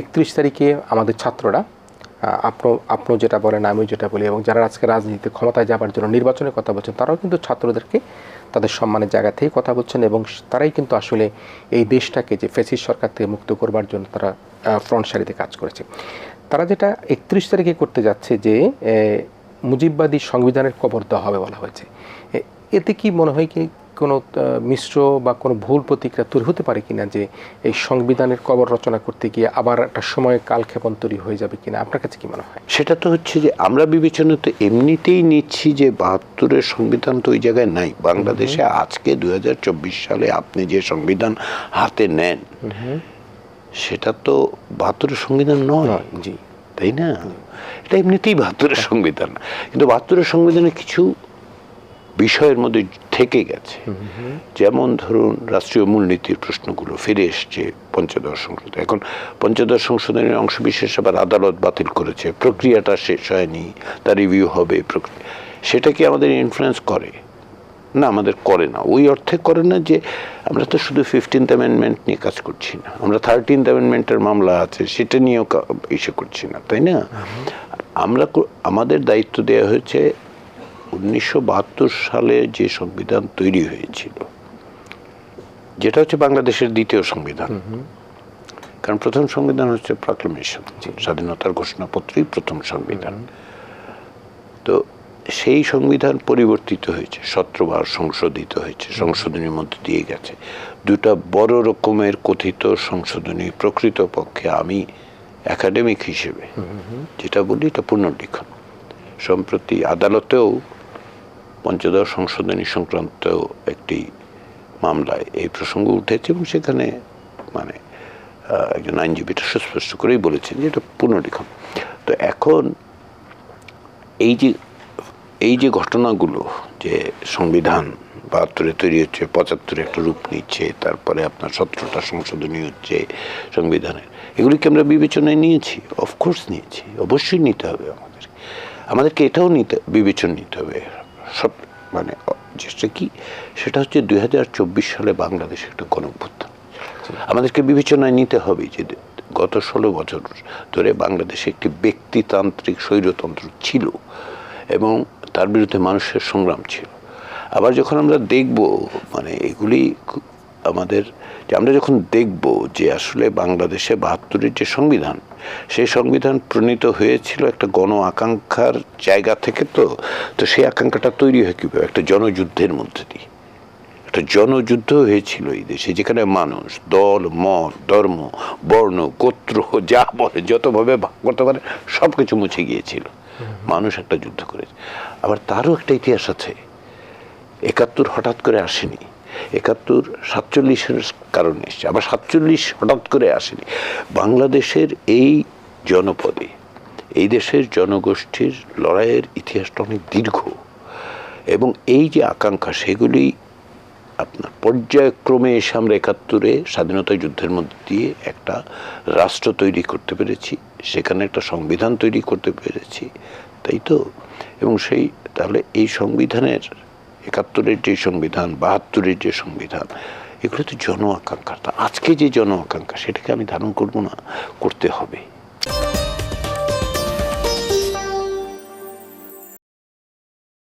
একত্রিশ তারিখে আমাদের ছাত্ররা আপনি আপনি যেটা বলেন আমি যেটা বলি, এবং যারা আজকে রাজনীতিতে ক্ষমতায় যাবার জন্য নির্বাচনের কথা বলছেন, তারাও কিন্তু ছাত্রদেরকে তাদের সম্মানের জায়গা থেকেই কথা বলছেন, এবং তারাই কিন্তু আসলে এই দেশটাকে যে ফেসিস সরকার থেকে মুক্ত করবার জন্য তারা ফ্রন্ট সারিতে কাজ করেছে। তারা যেটা একত্রিশ তারিখে করতে যাচ্ছে যে মুজিববাদী সংবিধানের কবর দেওয়া হবে বলা হয়েছে। এতে কি মনে হয় কি কোনো মিশ্র বা কোনো ভুল প্রতিক্রিয়া তৈরি হতে পারে কিনা যে এই সংবিধানের কবর রচনা করতে গিয়ে আবার একটা সময় কালক্ষেপণ তৈরি হয়ে যাবে কিনা? আপনার কাছে কি মনে হয়? সেটা তো হচ্ছে যে আমরা বিবেচনা তো এমনিতেই নিচ্ছি যে বাহাত্তরের সংবিধান তো ওই জায়গায় নাই। বাংলাদেশে আজকে দু হাজার চব্বিশ সালে আপনি যে সংবিধান হাতে নেন সেটা তো বাহাত্তরের সংবিধান নয়। নয়, জি। তাই না? এটা এমনিতেই বাহাত্তরের সংবিধান। কিন্তু বাহাত্তরের সংবিধানে কিছু বিষয়ের মধ্যে থেকে গেছে। যেমন ধরুন রাষ্ট্রীয় মূলনীতির প্রশ্নগুলো ফিরে এসছে পঞ্চদশ সংশোধন। এখন পঞ্চদশ সংশোধনের অংশ বিশেষ আবার আদালত বাতিল করেছে। প্রক্রিয়াটা শেষ হয়নি তার রিভিউ হবে প্রক্রিয়া। সেটা কি আমাদের ইনফ্লুয়েন্স করে? না আমাদের করে না। ওই অর্থে করে না যে আমরা তো শুধু ফিফটিন্থ অ্যামেন্ডমেন্ট নিয়ে কাজ করছি না। আমরা থার্টিন্থ অ্যামেন্ডমেন্টের মামলা আছে সেটা নিয়েও ইসে করছি না তাই না? আমরা আমাদের দায়িত্ব দেওয়া হয়েছে উনিশশো বাহাত্তর সালে যে সংবিধান তৈরি হয়েছিল যেটা হচ্ছে বাংলাদেশের দ্বিতীয় সংবিধান। কারণ প্রথম সংবিধান হচ্ছে প্রক্লেমেশন স্বাধীনতার ঘোষণাপত্রই প্রথম সংবিধান। তো সেই সংবিধান পরিবর্তিত হয়েছে সতেরোবার সংশোধিত হয়েছে সংশোধনীর মধ্যে দিয়ে গেছে। দুটা বড় রকমের কথিত সংশোধনী প্রকৃত পক্ষে আমি একাডেমিক হিসেবে যেটা বলি এটা পুনর্লিখন। সম্প্রতি আদালতেও পঞ্চদশ সংশোধনী সংক্রান্ত একটি মামলায় এই প্রসঙ্গ উঠেছে এবং সেখানে মানে একজন আইনজীবীটা সুস্পষ্ট করেই বলেছেন যে এটা পুনর্লিখন। তো এখন এই যে এই যে ঘটনাগুলো যে সংবিধান বাহাত্তরে তৈরি হচ্ছে, পঁচাত্তরে একটা রূপ নিচ্ছে, তারপরে আপনার সতেরোটা সংশোধনী হচ্ছে সংবিধানের এগুলিকে আমরা বিবেচনায় নিয়েছি? অফকোর্স নিয়েছি, অবশ্যই নিতে হবে আমাদের আমাদেরকে এটাও নিতে বিবেচনা নিতে হবে। সব মানে যেটা কি, সেটা হচ্ছে দু হাজার চব্বিশ সালে বাংলাদেশে একটা গণভ্যুত্থান। আমাদেরকে বিবেচনায় নিতে হবে যে গত ষোলো বছর ধরে বাংলাদেশে একটি ব্যক্তিতান্ত্রিক স্বৈরতন্ত্র ছিল এবং তার বিরুদ্ধে মানুষের সংগ্রাম ছিল। আবার যখন আমরা দেখব মানে এগুলি আমাদের যে আমরা যখন দেখব যে আসলে বাংলাদেশে বাহাত্তরের যে সংবিধান, সেই সংবিধান প্রণীত হয়েছিল একটা গণ আকাঙ্ক্ষার জায়গা থেকে তো তো সেই আকাঙ্ক্ষাটা তৈরি হয় কীভাবে? একটা জনযুদ্ধের মধ্যে দিয়ে। একটা জনযুদ্ধ হয়েছিল এই দেশে, যেখানে মানুষ, দল, মত, ধর্ম, বর্ণ, গোত্র, যা বলে যতভাবে ভাগ করতে পারে সব কিছু মুছে গিয়েছিল। মানুষ একটা যুদ্ধ করেছে। আবার তারও একটা ইতিহাস আছে। একাত্তর হঠাৎ করে আসেনি। একাত্তর সাতচল্লিশের কারণে এসছে। আবার সাতচল্লিশ হঠাৎ করে আসেনি। বাংলাদেশের এই জনপদে, এই দেশের জনগোষ্ঠীর লড়াইয়ের ইতিহাসটা অনেক দীর্ঘ এবং এই যে আকাঙ্ক্ষা, সেগুলি আপনার পর্যায়ক্রমে এসে আমরা একাত্তরে স্বাধীনতা যুদ্ধের মধ্যে দিয়ে একটা রাষ্ট্র তৈরি করতে পেরেছি, সেখানে একটা সংবিধান তৈরি করতে পেরেছি, তাই তো? এবং সেই, তাহলে এই সংবিধানের একাত্তরের যে সংবিধান, বাহাত্তরের যে সংবিধান, এগুলো তো জন আকাঙ্ক্ষা আজকে যে জন আকাঙ্ক্ষা সেটাকে আমি ধারণ করব না, করতে হবে।